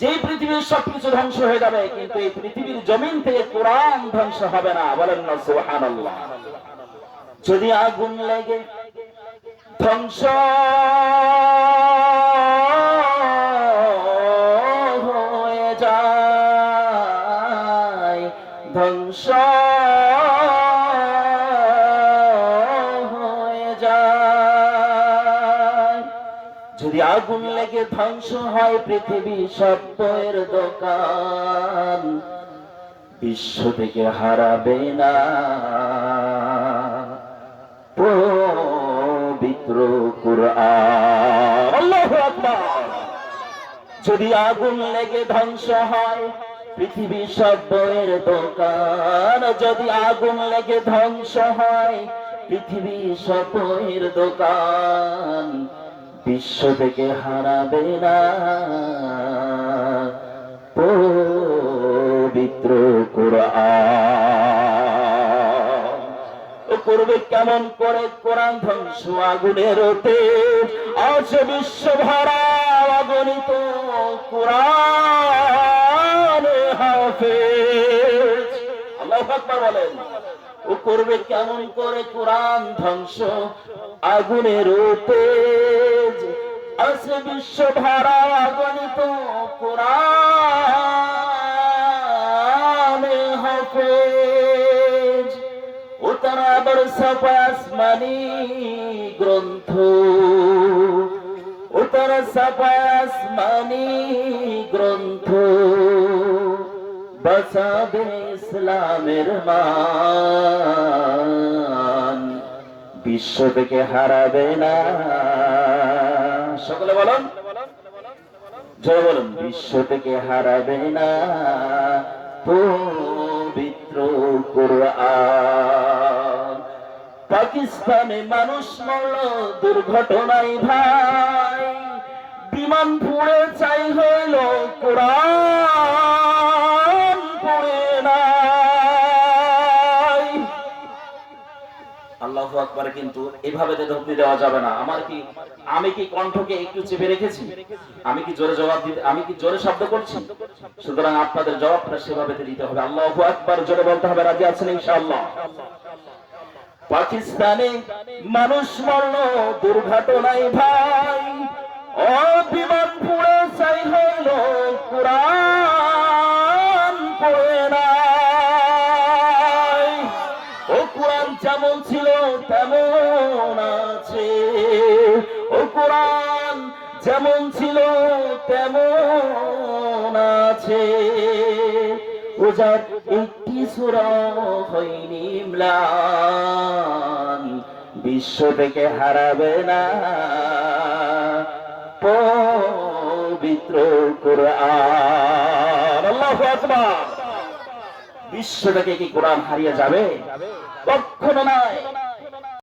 যে পৃথিবীর সবকিছু ধ্বংস হয়ে যাবে, কিন্তু এই পৃথিবীর জমিন থেকে কোরআন ধ্বংস হবে না। বলেন না, সুবহানাল্লাহ। যদি আগুন লেগে, ধ্বংস। হয়ে যায়, ধ্বংস। যদি আগুন লেগে ধ্বংস হয় পৃথিবী সব বইয়ের দোকান, বিশ্ব থেকে হারাবে না। পবিত্র কুরআন। যদি আগুন লেগে ধ্বংস হয় পৃথিবী সব বইয়ের দোকান, যদি আগুন লেগে ধ্বংস হয় পৃথিবী সব বইয়ের দোকান বিশ্ব থেকে হারাবে না। পবিত্র করবে কেমন করে কোরআন ধ্বংস আগুনের ওতে আজ বিশ্ব ভরা অগণিত কোরআন হাফেজ। আল্লাহ বলেন। ও করবে কেমন করে কোরআন ধ্বংস? আগুনের ওতে আছে বিশ্ব ভরা অগণিত কোরআন হাফেজ। ও তারা আবার ছাপা আসমানি গ্রন্থ। ও তারা ছাপা আসমানি গ্রন্থ। বাঁচাবে ইসলামের মান বিশ্ব থেকে হারাবে না। সকলে বলুন। জয় বলুন। বিশ্ব থেকে হারাবে না। পবিত্র কোরআন। পাকিস্তানে মানুষ মরল দুর্ঘটনায় ভাই। বিমান পুড়ে চাই হইল আল্লাহ কিন্তু এভাবে দেওয়া যাবে না। আমার কি, আমি কি কণ্ঠকে একটু চেপে রেখেছি? আমি কি জোরে জবাব দিতে, আমি কি জোরে শব্দ করছি? সুতরাং আপনাদের জবাবটা সেভাবে দিতে হবে। আল্লাহ আকবার, জোরে বলতে হবে। রাজি আছেন ইনশাআল্লাহ? পাকিস্তানে মানুষ মরল, দুর্ঘটনায় ভাই ও বিমান পুড়ে চাই যেমন ছিল, তেমন আছে। ও কোরআন যেমন ছিল, তেমন আছে। ও যার একটি সুরা হয়নি ম্লান বিশ্ব থেকে হারাবে না। পবিত্র কোরআন। আল্লাহু আকবার। বিশ্ব থেকে কি কোরআন হারিয়ে যাবে? কখনো নয়।